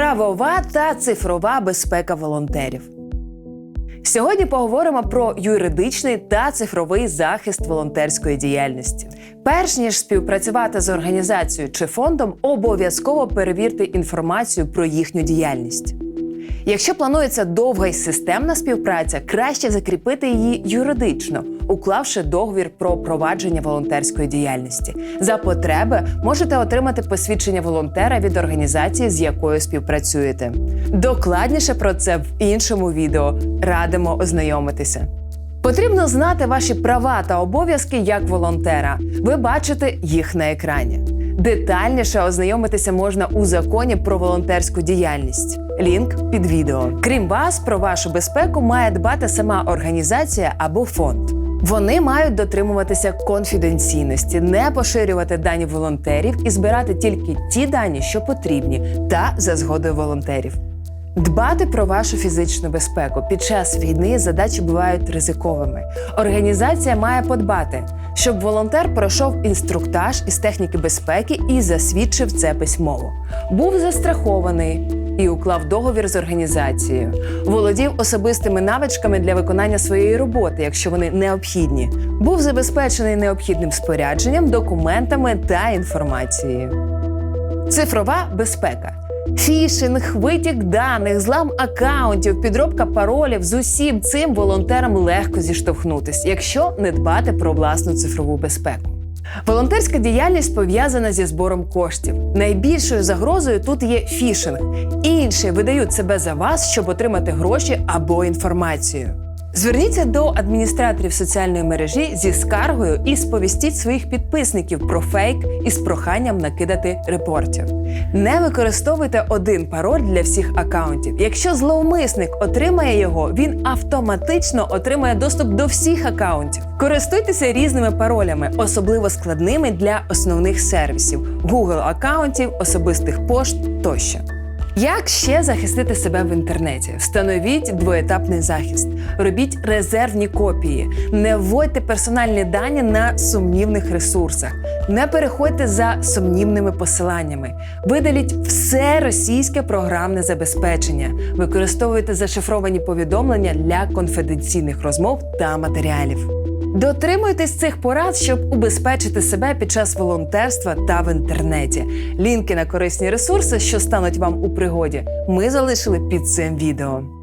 Правова та цифрова безпека волонтерів. Сьогодні поговоримо про юридичний та цифровий захист волонтерської діяльності. Перш ніж співпрацювати з організацією чи фондом, обов'язково перевірте інформацію про їхню діяльність. Якщо планується довга й системна співпраця, краще закріпити її юридично, уклавши договір про провадження волонтерської діяльності. За потреби можете отримати посвідчення волонтера від організації, з якою співпрацюєте. Докладніше про це в іншому відео радимо ознайомитися. Потрібно знати ваші права та обов'язки як волонтера. Ви бачите їх на екрані. Детальніше ознайомитися можна у законі про волонтерську діяльність. Лінк під відео. Крім вас, про вашу безпеку має дбати сама організація або фонд. Вони мають дотримуватися конфіденційності, не поширювати дані волонтерів і збирати тільки ті дані, що потрібні, та за згодою волонтерів. Дбати про вашу фізичну безпеку під час війни задачі бувають ризиковими. Організація має подбати, щоб волонтер пройшов інструктаж із техніки безпеки і засвідчив це письмово. Був застрахований і уклав договір з організацією, володів особистими навичками для виконання своєї роботи, якщо вони необхідні, був забезпечений необхідним спорядженням, документами та інформацією. Цифрова безпека. Фішинг, витік даних, злам акаунтів, підробка паролів з усім цим волонтерам легко зіштовхнутись, якщо не дбати про власну цифрову безпеку. Волонтерська діяльність пов'язана зі збором коштів. Найбільшою загрозою тут є фішинг. Інші видають себе за вас, щоб отримати гроші або інформацію. Зверніться до адміністраторів соціальної мережі зі скаргою і сповістіть своїх підписників про фейк із проханням накидати репортів. Не використовуйте один пароль для всіх акаунтів. Якщо зловмисник отримає його, він автоматично отримає доступ до всіх акаунтів. Користуйтеся різними паролями, особливо складними для основних сервісів Google акаунтів, особистих пошт тощо. Як ще захистити себе в інтернеті? Встановіть двоетапний захист, робіть резервні копії, не вводьте персональні дані на сумнівних ресурсах, не переходьте за сумнівними посиланнями, видаліть все російське програмне забезпечення, використовуйте зашифровані повідомлення для конфіденційних розмов та матеріалів. Дотримуйтесь цих порад, щоб убезпечити себе під час волонтерства та в інтернеті. Лінки на корисні ресурси, що стануть вам у пригоді, ми залишили під цим відео.